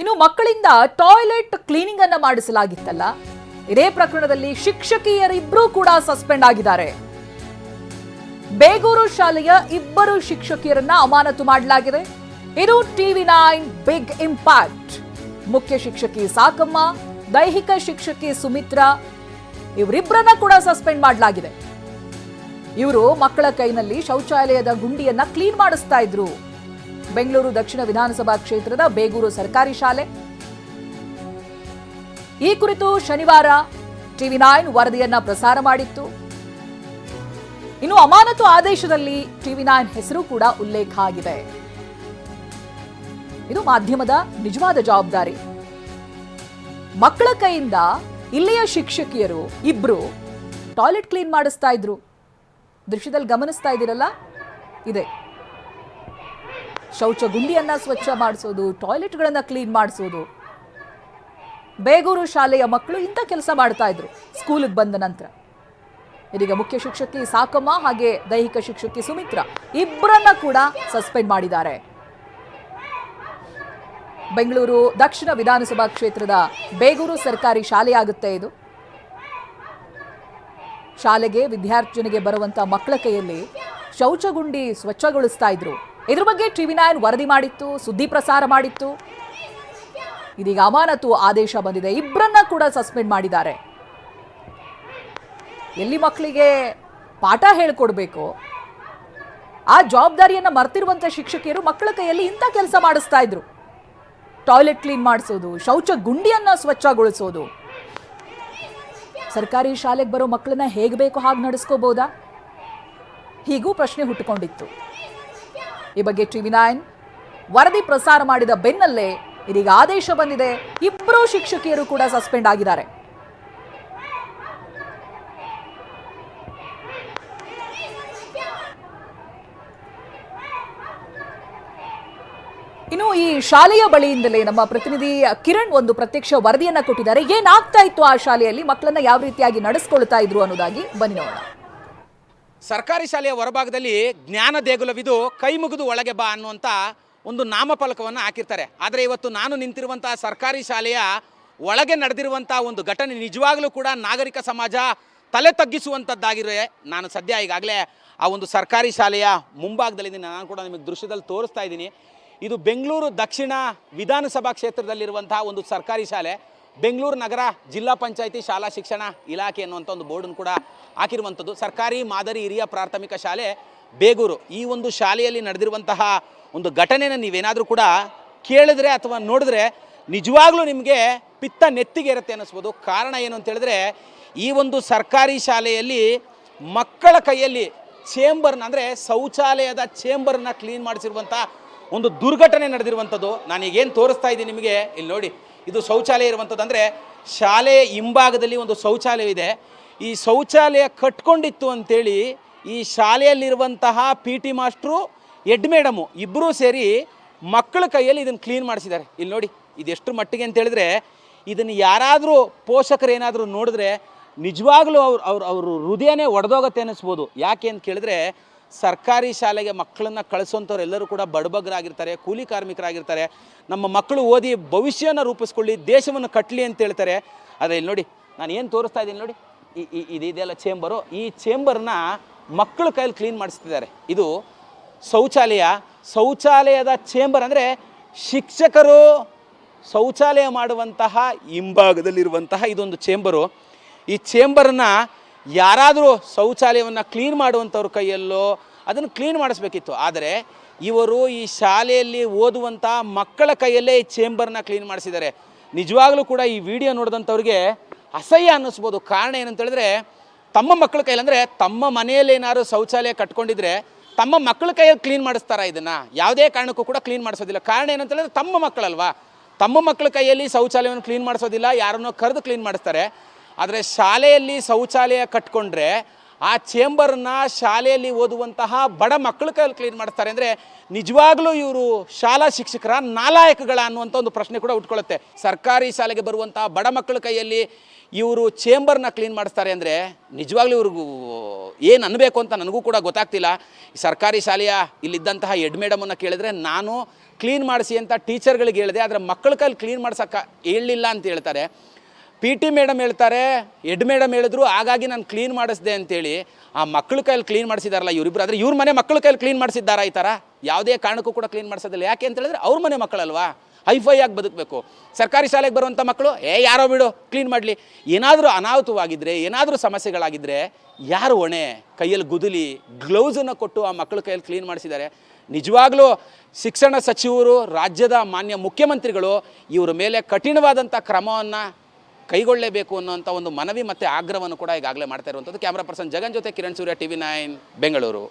ಇನ್ನು ಮಕ್ಕಳಿಂದ toilet cleaning ಅನ್ನ ಮಾಡಿಸಲಾಗಿತ್ತಲ್ಲ. ಇದೇ ಪ್ರಕರಣದಲ್ಲಿ ಶಿಕ್ಷಕಿಯರಿಬ್ಬರೂ ಕೂಡ ಸಸ್ಪೆಂಡ್ ಆಗಿದ್ದಾರೆ. ಬೇಗೂರು ಶಾಲೆಯ ಇಬ್ಬರು ಶಿಕ್ಷಕಿಯರನ್ನ ಅಮಾನತು ಮಾಡಲಾಗಿದೆ. ಇದು ಟಿವಿ ನೈನ್ ಬಿಗ್ ಇಂಪ್ಯಾಕ್ಟ್. ಮುಖ್ಯ ಶಿಕ್ಷಕಿ ಸಾಕಮ್ಮ, ದೈಹಿಕ ಶಿಕ್ಷಕಿ ಸುಮಿತ್ರಾ ಇವರಿಬ್ಬರನ್ನ ಕೂಡ ಸಸ್ಪೆಂಡ್ ಮಾಡಲಾಗಿದೆ. ಇವರು ಮಕ್ಕಳ ಕೈನಲ್ಲಿ ಶೌಚಾಲಯದ ಗುಂಡಿಯನ್ನ ಕ್ಲೀನ್ ಮಾಡಿಸ್ತಾ ಇದ್ರು. ಬೆಂಗಳೂರು ದಕ್ಷಿಣ ವಿಧಾನಸಭಾ ಕ್ಷೇತ್ರದ ಬೇಗೂರು ಸರ್ಕಾರಿ ಶಾಲೆ. ಈ ಕುರಿತು ಶನಿವಾರ ಟಿವಿ ನೈನ್ ವರದಿಯನ್ನ ಪ್ರಸಾರ ಮಾಡಿತ್ತು. ಇನ್ನು ಅಮಾನತು ಆದೇಶದಲ್ಲಿ ಟಿವಿ ನೈನ್ ಹೆಸರು ಕೂಡ ಉಲ್ಲೇಖ ಆಗಿದೆ. ಇದು ಮಾಧ್ಯಮದ ನಿಜವಾದ ಜವಾಬ್ದಾರಿ. ಮಕ್ಕಳ ಕೈಯಿಂದ ಇಲ್ಲಿಯ ಶಿಕ್ಷಕಿಯರು ಇಬ್ರು ಟಾಯ್ಲೆಟ್ ಕ್ಲೀನ್ ಮಾಡಿಸ್ತಾ ಇದ್ರು. ದೃಶ್ಯದಲ್ಲಿ ಗಮನಿಸ್ತಾ ಇದ್ದೀರಲ್ಲ? ಇದೆ. ಶೌಚ ಗುಂಡಿಯನ್ನ ಸ್ವಚ್ಛ ಮಾಡಿಸೋದು, ಟಾಯ್ಲೆಟ್ಗಳನ್ನು ಕ್ಲೀನ್ ಮಾಡಿಸೋದು. ಬೇಗೂರು ಶಾಲೆಯ ಮಕ್ಕಳು ಇಂಥ ಕೆಲಸ ಮಾಡ್ತಾ ಇದ್ರು, ಸ್ಕೂಲಿಗೆ ಬಂದ ನಂತರ. ಇದೀಗ ಮುಖ್ಯ ಶಿಕ್ಷಕಿ ಸಾಕಮ್ಮ ಹಾಗೆ ದೈಹಿಕ ಶಿಕ್ಷಕಿ ಸುಮಿತ್ರ ಇಬ್ಬರನ್ನ ಕೂಡ ಸಸ್ಪೆಂಡ್ ಮಾಡಿದ್ದಾರೆ. ಬೆಂಗಳೂರು ದಕ್ಷಿಣ ವಿಧಾನಸಭಾ ಕ್ಷೇತ್ರದ ಬೇಗೂರು ಸರ್ಕಾರಿ ಶಾಲೆಯಾಗುತ್ತೆ ಇದು. ಶಾಲೆಗೆ ವಿದ್ಯಾರ್ಥಿನಿಗೆ ಬರುವಂತ ಮಕ್ಕಳ ಕೈಯಲ್ಲಿ ಶೌಚಗುಂಡಿ ಸ್ವಚ್ಛಗೊಳಿಸ್ತಾ ಇದ್ರು. ಇದ್ರ ಬಗ್ಗೆ ಟಿವಿ ನೈನ್ ವರದಿ ಮಾಡಿತ್ತು, ಸುದ್ದಿ ಪ್ರಸಾರ ಮಾಡಿತ್ತು. ಇದೀಗ ಅಮಾನತು ಆದೇಶ ಬಂದಿದೆ. ಇಬ್ಬರನ್ನ ಕೂಡ ಸಸ್ಪೆಂಡ್ ಮಾಡಿದ್ದಾರೆ. ಎಲ್ಲಿ ಮಕ್ಕಳಿಗೆ ಪಾಠ ಹೇಳ್ಕೊಡ್ಬೇಕು? ಆ ಜವಾಬ್ದಾರಿಯನ್ನು ಮರ್ತಿರುವಂಥ ಶಿಕ್ಷಕಿಯರು ಮಕ್ಕಳ ಕೈಯಲ್ಲಿ ಇಂಥ ಕೆಲಸ ಮಾಡಿಸ್ತಾ ಇದ್ರು. ಟಾಯ್ಲೆಟ್ ಕ್ಲೀನ್ ಮಾಡಿಸೋದು, ಶೌಚ ಗುಂಡಿಯನ್ನು ಸ್ವಚ್ಛಗೊಳಿಸೋದು. ಸರ್ಕಾರಿ ಶಾಲೆಗೆ ಬರೋ ಮಕ್ಕಳನ್ನ ಹೇಗೆ ಬೇಕೋ ಹಾಗೆ ನಡೆಸ್ಕೋಬೋದಾ? ಹೀಗೂ ಪ್ರಶ್ನೆ ಹುಟ್ಟುಕೊಂಡಿತ್ತು. ಈ ಬಗ್ಗೆ ಟಿವಿ ನೈನ್ ವರದಿ ಪ್ರಸಾರ ಮಾಡಿದ ಬೆನ್ನಲ್ಲೇ ಇದೀಗ ಆದೇಶ ಬಂದಿದೆ. ಇಬ್ಬರು ಶಿಕ್ಷಕಿಯರು ಕೂಡ ಸಸ್ಪೆಂಡ್ ಆಗಿದ್ದಾರೆ. ಇನ್ನು ಈ ಶಾಲೆಯ ಬಳಿಯಿಂದಲೇ ನಮ್ಮ ಪ್ರತಿನಿಧಿ ಕಿರಣ್ ಒಂದು ಪ್ರತ್ಯಕ್ಷ ವರದಿಯನ್ನ ಕೊಟ್ಟಿದ್ದಾರೆ. ಏನಾಗ್ತಾ ಇತ್ತು ಆ ಶಾಲೆಯಲ್ಲಿ? ಮಕ್ಕಳನ್ನ ಯಾವ ರೀತಿಯಾಗಿ ನಡೆಸ್ಕೊಳ್ತಾ ಇದ್ರು ಅನ್ನೋದಾಗಿ ಬನ್ನಿ ನೋಡೋಣ. ಸರ್ಕಾರಿ ಶಾಲೆಯ ಹೊರಭಾಗದಲ್ಲಿ ಜ್ಞಾನ ದೇಗುಲವಿದು ಕೈ ಮುಗಿದು ಒಳಗೆ ಬಾ ಅನ್ನುವಂಥ ಒಂದು ನಾಮಫಲಕವನ್ನು ಹಾಕಿರ್ತಾರೆ. ಆದರೆ ಇವತ್ತು ನಾನು ನಿಂತಿರುವಂಥ ಸರ್ಕಾರಿ ಶಾಲೆಯ ಒಳಗೆ ನಡೆದಿರುವಂಥ ಒಂದು ಘಟನೆ ನಿಜವಾಗಲೂ ಕೂಡ ನಾಗರಿಕ ಸಮಾಜ ತಲೆ ತಗ್ಗಿಸುವಂಥದ್ದಾಗಿರೋ ನಾನು ಸದ್ಯ ಈಗಾಗಲೇ ಆ ಒಂದು ಸರ್ಕಾರಿ ಶಾಲೆಯ ಮುಂಭಾಗದಲ್ಲಿದ್ದೀನಿ. ನಾನು ಕೂಡ ನಿಮಗೆ ದೃಶ್ಯದಲ್ಲಿ ತೋರಿಸ್ತಾ ಇದ್ದೀನಿ. ಇದು ಬೆಂಗಳೂರು ದಕ್ಷಿಣ ವಿಧಾನಸಭಾ ಕ್ಷೇತ್ರದಲ್ಲಿರುವಂತಹ ಒಂದು ಸರ್ಕಾರಿ ಶಾಲೆ. ಬೆಂಗಳೂರು ನಗರ ಜಿಲ್ಲಾ ಪಂಚಾಯಿತಿ ಶಾಲಾ ಶಿಕ್ಷಣ ಇಲಾಖೆ ಅನ್ನುವಂಥ ಒಂದು ಬೋರ್ಡನ್ನು ಕೂಡ ಹಾಕಿರುವಂಥದ್ದು. ಸರ್ಕಾರಿ ಮಾದರಿ ಹಿರಿಯ ಪ್ರಾಥಮಿಕ ಶಾಲೆ, ಬೇಗೂರು. ಈ ಒಂದು ಶಾಲೆಯಲ್ಲಿ ನಡೆದಿರುವಂತಹ ಒಂದು ಘಟನೆನ ನೀವೇನಾದರೂ ಕೂಡ ಕೇಳಿದ್ರೆ ಅಥವಾ ನೋಡಿದ್ರೆ ನಿಜವಾಗ್ಲೂ ನಿಮಗೆ ಪಿತ್ತ ನೆತ್ತಿಗೆ ಇರುತ್ತೆ ಅನ್ನಿಸ್ಬೋದು. ಕಾರಣ ಏನು ಅಂತ ಹೇಳಿದ್ರೆ, ಈ ಒಂದು ಸರ್ಕಾರಿ ಶಾಲೆಯಲ್ಲಿ ಮಕ್ಕಳ ಕೈಯಲ್ಲಿ ಚೇಂಬರ್ನ ಅಂದರೆ ಶೌಚಾಲಯದ ಚೇಂಬರ್ನ ಕ್ಲೀನ್ ಮಾಡಿಸಿರುವಂಥ ಒಂದು ದುರ್ಘಟನೆ ನಡೆದಿರುವಂಥದ್ದು. ನಾನು ಈಗೇನು ತೋರಿಸ್ತಾ ಇದ್ದೀನಿ ನಿಮಗೆ. ಇಲ್ಲಿ ನೋಡಿ, ಇದು ಶೌಚಾಲಯ ಇರುವಂಥದ್ದು. ಅಂದರೆ ಶಾಲೆಯ ಹಿಂಭಾಗದಲ್ಲಿ ಒಂದು ಶೌಚಾಲಯವಿದೆ. ಈ ಶೌಚಾಲಯ ಕಟ್ಕೊಂಡಿತ್ತು ಅಂತೇಳಿ ಈ ಶಾಲೆಯಲ್ಲಿರುವಂತಹ P T master head madam ಇಬ್ಬರೂ ಸೇರಿ ಮಕ್ಕಳ ಕೈಯಲ್ಲಿ ಇದನ್ನು ಕ್ಲೀನ್ ಮಾಡಿಸಿದ್ದಾರೆ. ಇಲ್ಲಿ ನೋಡಿ, ಇದೆಷ್ಟು ಮಟ್ಟಿಗೆ ಅಂತ ಹೇಳಿದ್ರೆ ಇದನ್ನು ಯಾರಾದರೂ ಪೋಷಕರು ಏನಾದರೂ ನೋಡಿದ್ರೆ ನಿಜವಾಗ್ಲೂ ಅವ್ರು ಅವ್ರ ಅವ್ರ ಹೃದಯನೇ ಒಡೆದೋಗತ್ತೆ ಅನ್ನಿಸ್ಬೋದು. ಯಾಕೆ ಅಂತ ಕೇಳಿದ್ರೆ ಸರ್ಕಾರಿ ಶಾಲೆಗೆ ಮಕ್ಕಳನ್ನ ಕಳಿಸೋಂಥವ್ರು ಎಲ್ಲರೂ ಕೂಡ ಬಡಬಗ್ರಾಗಿರ್ತಾರೆ, ಕೂಲಿ ಕಾರ್ಮಿಕರಾಗಿರ್ತಾರೆ. ನಮ್ಮ ಮಕ್ಕಳು ಓದಿ ಭವಿಷ್ಯನ ರೂಪಿಸ್ಕೊಳ್ಳಿ, ದೇಶವನ್ನು ಕಟ್ಟಲಿ ಅಂತ ಹೇಳ್ತಾರೆ. ಅದೇ ಇಲ್ಲಿ ನೋಡಿ ನಾನು ಏನು ತೋರಿಸ್ತಾ ಇದ್ದೀನಿ ನೋಡಿ. ಈ ಈ- ಇದು ಇದೆಲ್ಲ ಚೇಂಬರು ಈ ಚೇಂಬರ್ನ ಮಕ್ಕಳ ಕೈಯಲ್ಲಿ ಕ್ಲೀನ್ ಮಾಡಿಸ್ತಿದ್ದಾರೆ. ಇದು ಶೌಚಾಲಯ. ಶೌಚಾಲಯದ ಚೇಂಬರ್ ಅಂದರೆ ಶಿಕ್ಷಕರು ಶೌಚಾಲಯ ಮಾಡುವಂತಹ ಹಿಂಭಾಗದಲ್ಲಿರುವಂತಹ ಇದೊಂದು ಚೇಂಬರು ಈ ಚೇಂಬರ್ನ ಯಾರಾದರೂ ಶೌಚಾಲಯವನ್ನು ಕ್ಲೀನ್ ಮಾಡುವಂಥವ್ರ ಕೈಯಲ್ಲೋ ಅದನ್ನು ಕ್ಲೀನ್ ಮಾಡಿಸ್ಬೇಕಿತ್ತು. ಆದರೆ ಇವರು ಈ ಶಾಲೆಯಲ್ಲಿ ಓದುವಂಥ ಮಕ್ಕಳ ಕೈಯಲ್ಲೇ ಈ ಚೇಂಬರ್ನ ಕ್ಲೀನ್ ಮಾಡಿಸಿದ್ದಾರೆ. ನಿಜವಾಗ್ಲೂ ಕೂಡ ಈ ವಿಡಿಯೋ ನೋಡಿದಂಥವ್ರಿಗೆ ಅಸಹ್ಯ ಅನ್ನಿಸ್ಬೋದು. ಕಾರಣ ಏನಂತೇಳಿದ್ರೆ ತಮ್ಮ ಮಕ್ಕಳ ಕೈಯಲ್ಲಿ ಅಂದರೆ ತಮ್ಮ ಮನೆಯಲ್ಲಿ ಏನಾದ್ರು ಶೌಚಾಲಯ ಕಟ್ಕೊಂಡಿದ್ರೆ ತಮ್ಮ ಮಕ್ಕಳ ಕೈಯಲ್ಲಿ ಕ್ಲೀನ್ ಮಾಡಿಸ್ತಾರ ಇದನ್ನು? ಯಾವುದೇ ಕಾರಣಕ್ಕೂ ಕೂಡ ಕ್ಲೀನ್ ಮಾಡಿಸೋದಿಲ್ಲ. ಕಾರಣ ಏನಂತ ಹೇಳಿದ್ರೆ ತಮ್ಮ ಮಕ್ಕಳಲ್ವಾ? ತಮ್ಮ ಮಕ್ಕಳ ಕೈಯಲ್ಲಿ ಶೌಚಾಲಯವನ್ನು ಕ್ಲೀನ್ ಮಾಡಿಸೋದಿಲ್ಲ, ಯಾರನ್ನೋ ಕರೆದು ಕ್ಲೀನ್ ಮಾಡಿಸ್ತಾರೆ. ಆದರೆ ಶಾಲೆಯಲ್ಲಿ ಶೌಚಾಲಯ ಕಟ್ಕೊಂಡ್ರೆ ಆ ಚೇಂಬರ್ನ ಶಾಲೆಯಲ್ಲಿ ಓದುವಂತಹ ಬಡ ಮಕ್ಕಳ ಕೈಯಲ್ಲಿ ಕ್ಲೀನ್ ಮಾಡ್ತಾರೆ ಅಂದರೆ ನಿಜವಾಗ್ಲೂ ಇವರು ಶಾಲಾ ಶಿಕ್ಷಕರ ನಾಲಾಯಕಗಳ ಅನ್ನುವಂಥ ಒಂದು ಪ್ರಶ್ನೆ ಕೂಡ ಉಟ್ಕೊಳ್ಳುತ್ತೆ. ಸರ್ಕಾರಿ ಶಾಲೆಗೆ ಬರುವಂತಹ ಬಡ ಮಕ್ಕಳ ಕೈಯಲ್ಲಿ ಇವರು ಚೇಂಬರ್ನ ಕ್ಲೀನ್ ಮಾಡಿಸ್ತಾರೆ ಅಂದರೆ ನಿಜವಾಗ್ಲೂ ಇವ್ರಿಗೂ ಏನು ಅನ್ನಬೇಕು ಅಂತ ನನಗೂ ಕೂಡ ಗೊತ್ತಾಗ್ತಿಲ್ಲ. ಸರ್ಕಾರಿ ಶಾಲೆಯ ಇಲ್ಲಿದ್ದಂತಹ ಹೆಡ್ ಮೇಡಮನ್ನು ಕೇಳಿದ್ರೆ ನಾನು ಕ್ಲೀನ್ ಮಾಡಿಸಿ ಅಂತ ಟೀಚರ್ಗಳಿಗೆ ಹೇಳಿದೆ, ಆದರೆ ಮಕ್ಕಳ ಕೈಲಿ ಕ್ಲೀನ್ ಮಾಡ್ಸೋಕ್ಕೆ ಹೇಳಲಿಲ್ಲ ಅಂತ ಹೇಳ್ತಾರೆ. ಪಿ ಟಿ ಮೇಡಮ್ ಹೇಳ್ತಾರೆ ಹೆಡ್ ಮೇಡಮ್ ಹೇಳಿದ್ರು, ಹಾಗಾಗಿ ನಾನು ಕ್ಲೀನ್ ಮಾಡಿಸಿದೆ ಅಂತೇಳಿ. ಆ ಮಕ್ಕಳ ಕೈಯಲ್ಲಿ ಕ್ಲೀನ್ ಮಾಡಿಸಿದಾರಲ್ಲ ಇವರಿಬ್ಬರು ಆದರೆ ಇವ್ರ ಮನೆ ಮಕ್ಕಳ ಕೈಯಲ್ಲಿ ಕ್ಲೀನ್ ಮಾಡಿಸಿದ್ದಾರಾ ಈ ಥರ ಯಾವುದೇ ಕಾರಣಕ್ಕೂ ಕೂಡ ಕ್ಲೀನ್ ಮಾಡಿಸೋದಿಲ್ಲ. ಯಾಕೆ ಅಂತ ಹೇಳಿದ್ರೆ ಅವ್ರ ಮನೆ ಮಕ್ಕಳಲ್ವಾ? ಹೈಫೈ ಆಗಿ ಬದುಕಬೇಕು. ಸರ್ಕಾರಿ ಶಾಲೆಗೆ ಬರುವಂಥ ಮಕ್ಕಳು ಏ, ಯಾರೋ ಬಿಡು ಕ್ಲೀನ್ ಮಾಡಲಿ. ಏನಾದರೂ ಅನಾಹುತವಾಗಿದ್ದರೆ ಏನಾದರೂ ಸಮಸ್ಯೆಗಳಾಗಿದ್ದರೆ ಯಾರು ಹೊಣೆ? ಕೈಯಲ್ಲಿ ಗುದಲಿ ಗ್ಲೌಸನ್ನು ಕೊಟ್ಟು ಆ ಮಕ್ಕಳ ಕೈಯಲ್ಲಿ ಕ್ಲೀನ್ ಮಾಡಿಸಿದ್ದಾರೆ. ನಿಜವಾಗ್ಲೂ ಶಿಕ್ಷಣ ಸಚಿವರು, ರಾಜ್ಯದ ಮಾನ್ಯ ಮುಖ್ಯಮಂತ್ರಿಗಳು, ಇವರ ಮೇಲೆ ಕಠಿಣವಾದಂಥ ಕ್ರಮವನ್ನು ಕೈಗೊಳ್ಳಲೇಬೇಕು ಅನ್ನೋಂಥ ಒಂದು ಮನವಿ ಮತ್ತು ಆಗ್ರಹವನ್ನು ಕೂಡ ಈಗಾಗಲೇ ಮಾಡ್ತಾ ಇರುವಂಥದ್ದು. ಕ್ಯಾಮ್ರಾ ಪರ್ಸನ್ ಜಗನ್ ಜೊತೆ Kiran Surya T V nine, Bengaluru.